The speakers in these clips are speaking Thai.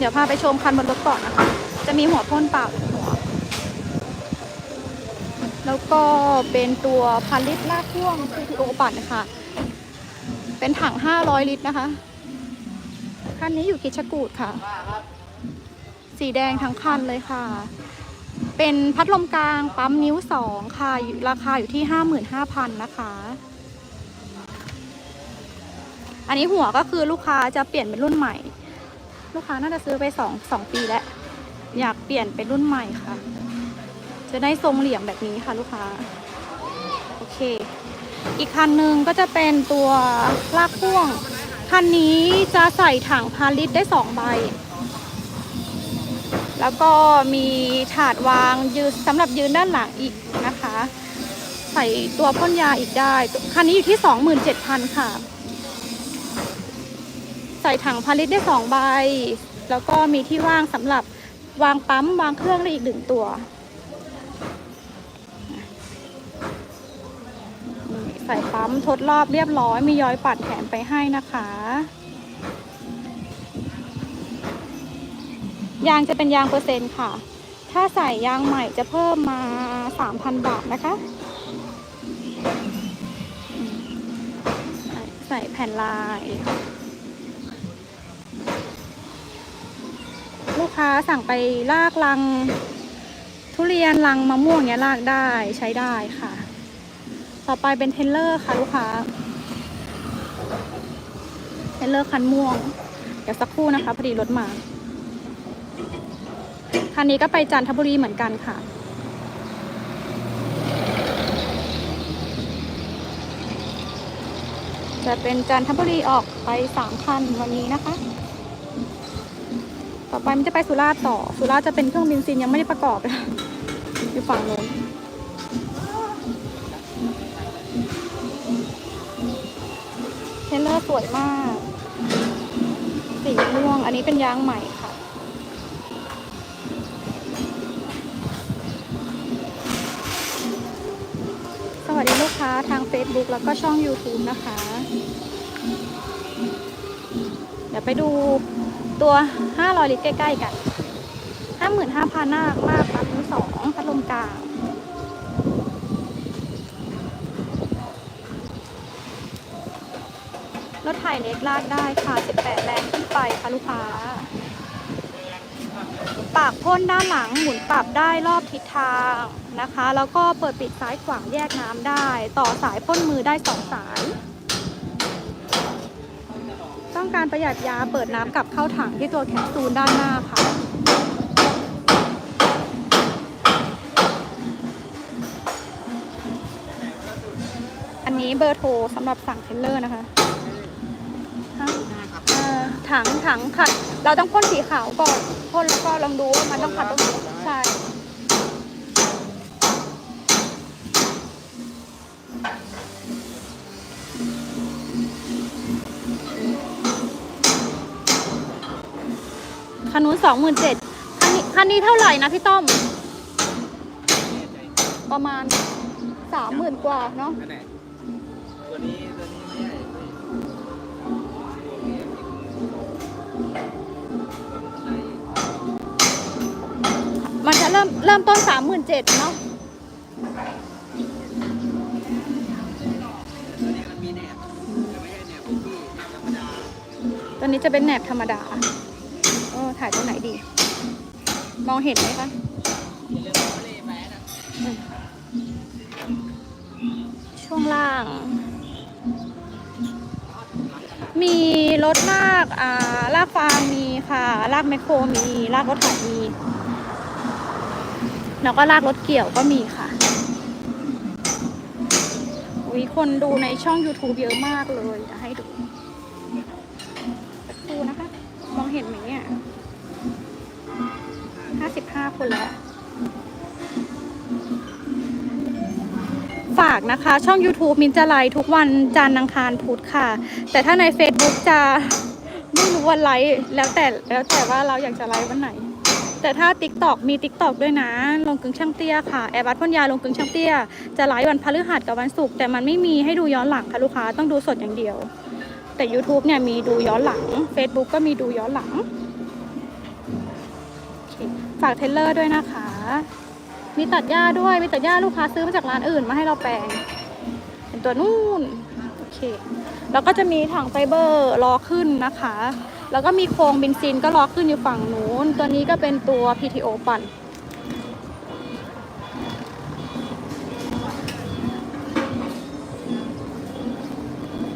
เดี๋ยวพาไปชมคันบนรถก่อนนะคะ จะมีหัวพ่นเปล่าอีกหัว แล้วก็เป็นตัวพันลิตรลากพ่วง CTO ปั่นนะคะ เป็นถัง 500 ลิตรนะคะ คันนี้อยู่กิจกูดค่ะ สีแดงทั้งคันเลยค่ะ เป็นพัดลมกลางปั๊มนิ้วสองค่ะ ราคาอยู่ที่ 55,000 นะคะอันนี้หัวก็คือลูกค้าจะเปลี่ยนเป็นรุ่นใหม่ ลูกค้าน่าจะซื้อไปสองสองปีแล้ว อยากเปลี่ยนเป็นรุ่นใหม่ค่ะ จะได้ทรงเหลี่ยมแบบนี้ค่ะลูกค้า โอเค อีกคันหนึ่งก็จะเป็นตัวลากพ่วง คันนี้จะใส่ถังพาลิตได้สองใบ แล้วก็มีถาดวางยืนสำหรับยืนด้านหลังอีกนะคะ ใส่ตัวพ่นยาอีกได้ คันนี้อยู่ที่ 27,000 ค่ะ ใส่ถังพาลิตได้สองใบ แล้วก็มีที่ว่างสำหรับวางปั๊มวางเครื่องได้อีกหนึ่งตัวใส่ปั๊มทดรอบเรียบร้อย มีย้อยปัดแถมไปให้นะคะยางจะเป็นยางเปอร์เซ็นต์ค่ะ ถ้าใส่ยางใหม่จะเพิ่มมา 3,000 บาทนะคะ ใส่แผ่นลาย กค้าสั่งไปลากลัง ทุเรียนลังมะม่วงเนี้ยลากได้ใช้ได้ค่ะ ต่อไปเป็นเทรลเลอร์ค่ะลูกค้าเทรลเลอร์คันม่วง เดี๋ยวสักครู่นะคะพอดีรถมาคันนี้ก็ไปจันทบุรีเหมือนกันค่ะจะเป็นจันทบุรีออกไปสามคันวันนี้นะคะ ต่อไปมันจะไปสุราษฎร์ต่อ สุราษฎร์จะเป็นเครื่องบินซินยังไม่ได้ประกอบเลยอยู่ฝั่งโน้นเทรลเลอร์สวยมาก สีม่วง อันนี้เป็นยางใหม่ค่ะ สวัสดีลูกค้าทาง Facebook แล้วก็ช่อง YouTube นะคะ เดี๋ยวไปดู ตัว 500 ลิตรใกล้ๆกัน 55,000หน้ามากปั๊บมือสองพัดลมกลางรถไถเล็กลากได้ค่ะ 18 แรงขึ้นไปค่ะลูกค้า ปากพ่นด้านหลังหมุนปรับได้รอบทิศทางนะคะ แล้วก็เปิดปิดซ้ายขวางแยกน้ำได้ ต่อสายพ่นมือได้สองสาย ต้องการประหยัดยาเปิดน้ำกลับเข้าถังที่ตัวแคปซูลด้านหน้าค่ะอันนี้เบอร์โทรสำหรับสั่งเทเลอร์นะคะถังถังขัด เราต้องพ่นสีขาวก่อน พ่นแล้วก็ลองดูว่ามันต้องขัดตรงไหนใช่ คันนู้นสองหมื่นเจ็ดคันนี้คันนี้เท่าไหร่นะพี่ต้อม ประมาณสามหมื่นกว่าเนาะ อันไหนตัวนี้ตัวนี้ไม่ใช่ตัวนี้มันจะเริ่มเริ่มต้นสามหมื่นเจ็ดเนาะตัวนี้มันมีแหนบแต่ไม่ใช่แหนบพวกพี่ธรรมดาตัวนี้จะเป็นแหนบธรรมดา ถ่ายตรงไหนดี มองเห็นไหมคะช่วงล่าง มีรถลาก อ่า ลากฟางมีค่ะ ลากแมคโครมี ลากรถไถมี แล้วก็ลากรถเกี่ยวก็มีค่ะวิคนดูในช่อง YouTube เยอะมากเลยจะให้ดูสักครูนะคะ มองเห็นไหม ห้าสิบห้าคนแล้ว ฝากนะคะ ช่อง YouTube มินจะไลฟ์ทุกวันจันทร์อังคารพุธค่ะ แต่ถ้าใน Facebook จะไม่รู้วันไลฟ์แล้วแต่แล้วแต่ว่าเราอยากจะไลฟ์วันไหน แต่ถ้า TikTok มี TikTok ด้วยนะ ลงกึ่งช่างเตี้ยค่ะ แอร์บัตพ่นยาลงกึ่งช่างเตี้ย จะไลฟ์วันพฤหัสกับวันศุกร์แต่มันไม่มีให้ดูย้อนหลังค่ะลูกค้าต้องดูสดอย่างเดียว แต่ YouTube เนี่ยมีดูย้อนหลัง Facebook ก็มีดูย้อนหลัง ฝากเทเลอร์ด้วยนะคะ มีตัดหญ้าด้วย มีตัดหญ้าลูกค้าซื้อมาจากร้านอื่นมาให้เราแปลง เป็นตัวนู่น โอเค แล้วก็จะมีถังไฟเบอร์รอขึ้นนะคะ แล้วก็มีโครงบินซินก็รอขึ้นอยู่ฝั่งนู้น ตัวนี้ก็เป็นตัว PTO ปั่น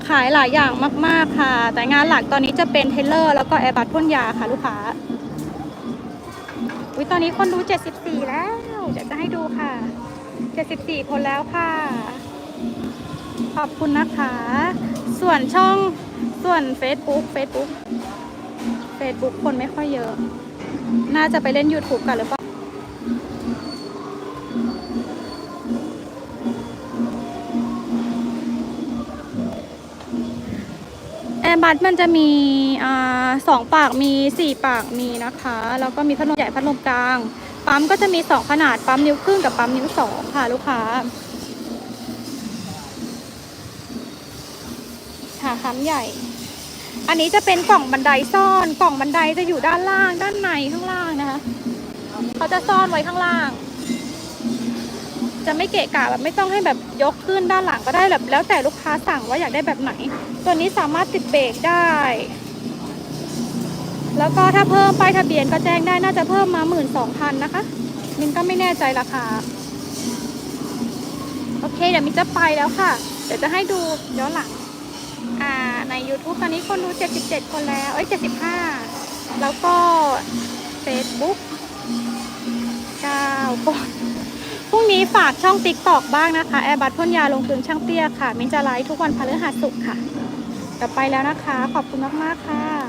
ขายหลายอย่างมาก ๆ ค่ะ แต่งานหลักตอนนี้จะเป็นเทเลอร์ แล้วก็แอร์บัตพ่นยาค่ะลูกค้า อุ้ยตอนนี้คนดู 74 แล้ว เดี๋ยวจะให้ดูค่ะ 74 คนแล้วค่ะ ขอบคุณนะคะ ส่วนช่องส่วน Facebook Facebook Facebook คนไม่ค่อยเยอะ น่าจะไปเล่น YouTube กันหรือเปล่า บัสมันจะมีอสองปากมีสี่ปากมีนะคะแล้วก็มีพัดลมใหญ่พัดลมกลาง ปั๊มก็จะมีสองขนาดปั๊มนิ้วครึ่งกับปั๊มนิ้วสองค่ะลูกค้าค่ะปั๊มใหญ่ อันนี้จะเป็นกล่องบันไดซ่อนกล่องบันไดจะอยู่ด้านล่างด้านในข้างล่างนะคะ เขาจะซ่อนไว้ข้างล่าง จะไม่เกะกะแบบไม่ต้องให้แบบยกขึ้นด้านหลังก็ได้แบบแล้วแต่ลูกค้าสั่งว่าอยากได้แบบไหน ตัวนี้สามารถติดเบรกได้ แล้วก็ถ้าเพิ่มป้ายทะเบียนก็แจ้งได้น่าจะเพิ่มมาหมื่นสองพันนะคะมินก็ไม่แน่ใจราคาโอเคเดี๋ยวมินจะไปแล้วค่ะ เดี๋ยวจะให้ดูย้อนหลังอ่าใน YouTube ตอนนี้คนดู 77 คนแล้ว เอ้ย 75 แล้วก็ Facebook 9คน พรุ่งนี้ฝากช่องติ๊กตอกบ้างนะคะ แอร์บัตพ่นยาลงทุนช่างเตี้ยค่ะ มินจะไลฟ์ทุกวันพฤหัสศุกร์ค่ะ กลับไปแล้วนะคะ ขอบคุณมาก ๆ ค่ะ